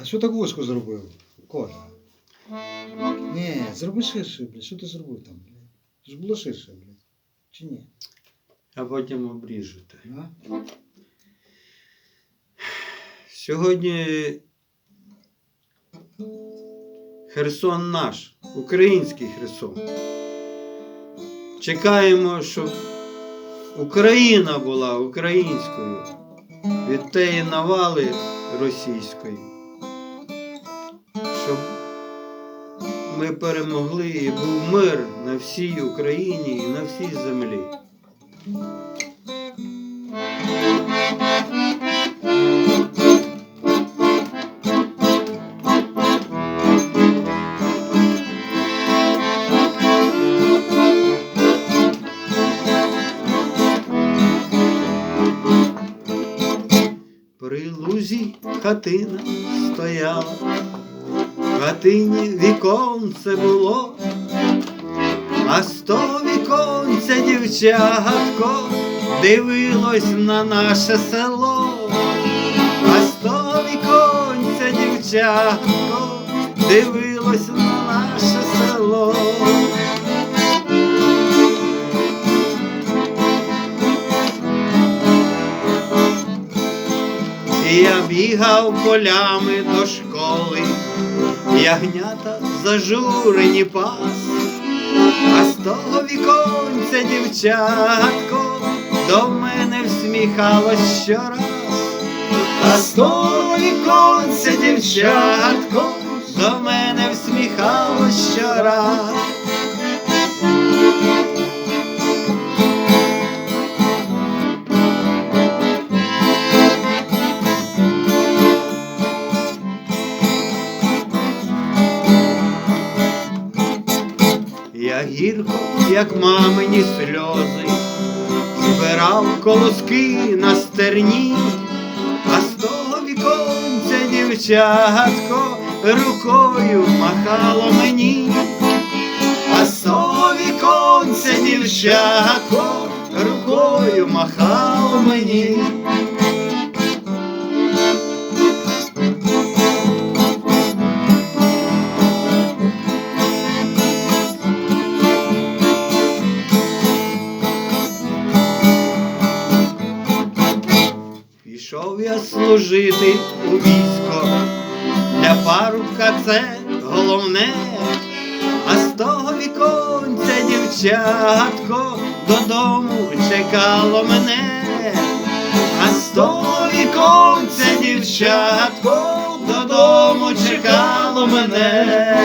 А що так вузько зробив? Коля? Ні, зроби ширше, блядь. Що ти зробив там, блядь? Ж було ширше, блядь. Чи ні? А потім обріжете. А? Сьогодні Херсон наш, український Херсон. Чекаємо, щоб Україна була українською від тієї навали російської. Щоб ми перемогли і був мир на всій Україні і на всій землі. Лузі хатина стояла, хатині віконце було, а того віконця дівчатко дивилось на наше село, а того віконця дівчатко дивилось на наше село. Бігав полями до школи, ягнята зажурені пас, а з того віконця дівчатко до мене всміхалось щораз, а з того віконця дівчатко до мене всміхалось щораз. Гірко, як мамині сльози, збирав колоски на стерні, а з того віконця дівчатко рукою махало мені, а з того віконця дівчатко рукою махало мені. Служити у військо, для парубка це головне, а з того віконця дівчатко додому чекало мене, а з того віконця дівчатко додому чекало мене.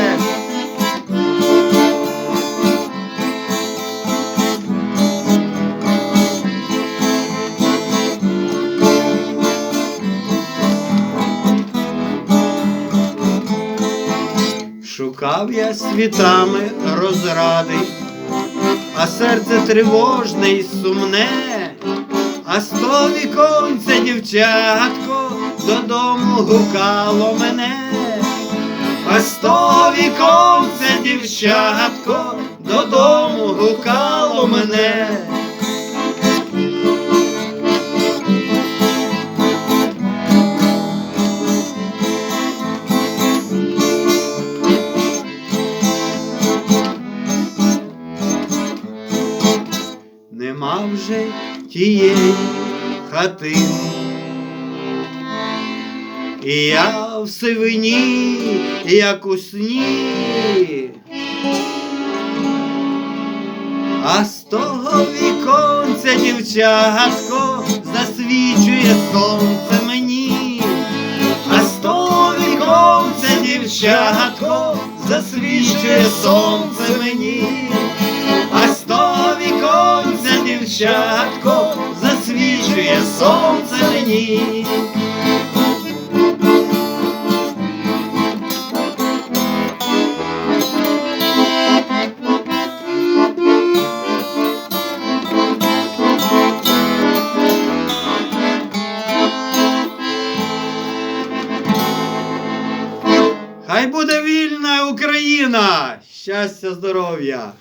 Шукав я світами розради, а серце тривожне і сумне, а того віконця дівчатко додому гукало мене, а того віконця дівчатко додому гукало мене. Вже тієї хатини. І я в сивині, як у сні. А з того віконця дівчатко засвічує сонце мені, а з того віконця дівчатко засвічує сонце мені, засвічує сонце мені. Хай буде вільна Україна! Щастя, здоров'я!